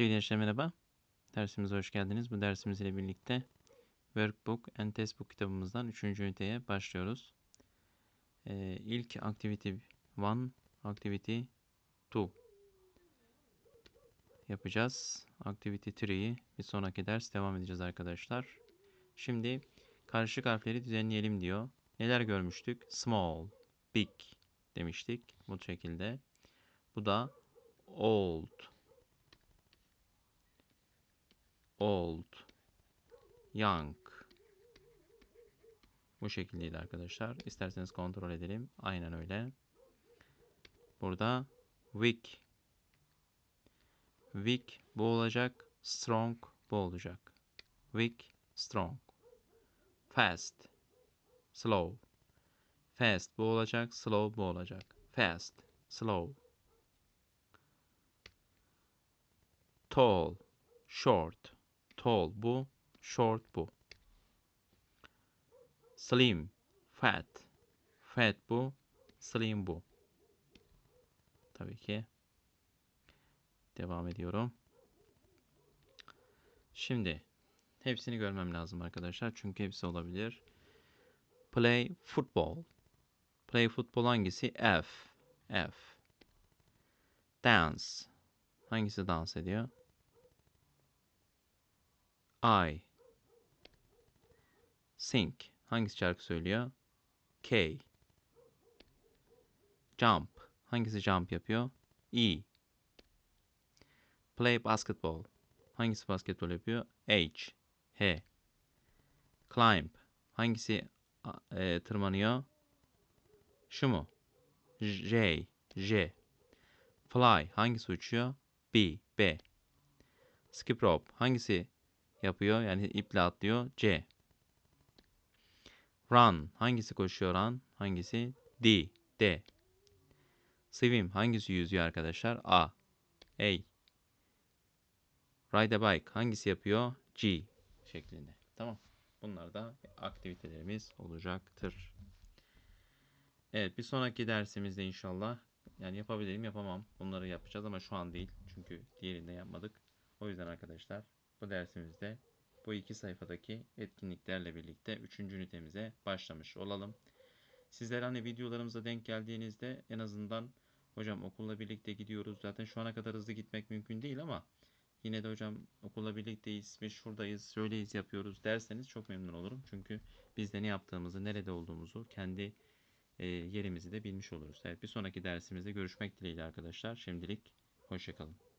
Sevgili gençler merhaba. Dersimize hoş geldiniz. Bu dersimizle ile birlikte Workbook and Textbook kitabımızdan 3. üniteye başlıyoruz. Ee, ilk Activity 1, Activity 2 yapacağız. Activity 3'yi bir sonraki ders devam edeceğiz arkadaşlar. Şimdi karışık harfleri düzenleyelim diyor. Neler görmüştük? Small, big demiştik bu şekilde. Bu da old, old, young. Bu şekildeydi arkadaşlar. İsterseniz kontrol edelim. Aynen öyle. Burada weak. Weak bu olacak. Strong bu olacak. Weak, strong. Fast, slow. Fast bu olacak. Slow bu olacak. Fast, slow. Tall, short. Tall bu, short bu. Slim, fat. Fat bu, slim bu. Tabii ki. Devam ediyorum. Şimdi hepsini görmem lazım arkadaşlar. Çünkü hepsi olabilir. Play football. Play football hangisi? F. F. Dance. Hangisi dans ediyor? I. Sing. Hangisi şarkı söylüyor? K. Jump. Hangisi jump yapıyor? E. Play basketball. Hangisi basketbol yapıyor? H. H. Climb. Hangisi e, tırmanıyor? Şu mu? J. J. Fly. Hangisi uçuyor? B. B. Skip rope. Hangisi yapıyor? Yani iple atlıyor. C. Run. Hangisi koşuyor? Run. Hangisi? D. D. Swim. Hangisi yüzüyor arkadaşlar? A. A. Ride a bike. Hangisi yapıyor? G. Şeklinde. Tamam. Bunlar da aktivitelerimiz olacaktır. Evet bir sonraki dersimizde inşallah yani yapabilirim yapamam. Bunları yapacağız ama şu an değil. Çünkü diğerinde yapmadık. O yüzden arkadaşlar bu dersimizde bu iki sayfadaki etkinliklerle birlikte 3. ünitemize başlamış olalım. Sizler hani videolarımıza denk geldiğinizde en azından hocam okulla birlikte gidiyoruz. Zaten şu ana kadar hızlı gitmek mümkün değil ama yine de hocam okulla birlikteyiz, biz şuradayız, şöyleyiz yapıyoruz derseniz çok memnun olurum. Çünkü biz de ne yaptığımızı, nerede olduğumuzu, kendi e, yerimizi de bilmiş oluruz. Evet bir sonraki dersimizde görüşmek dileğiyle arkadaşlar. Şimdilik hoşçakalın.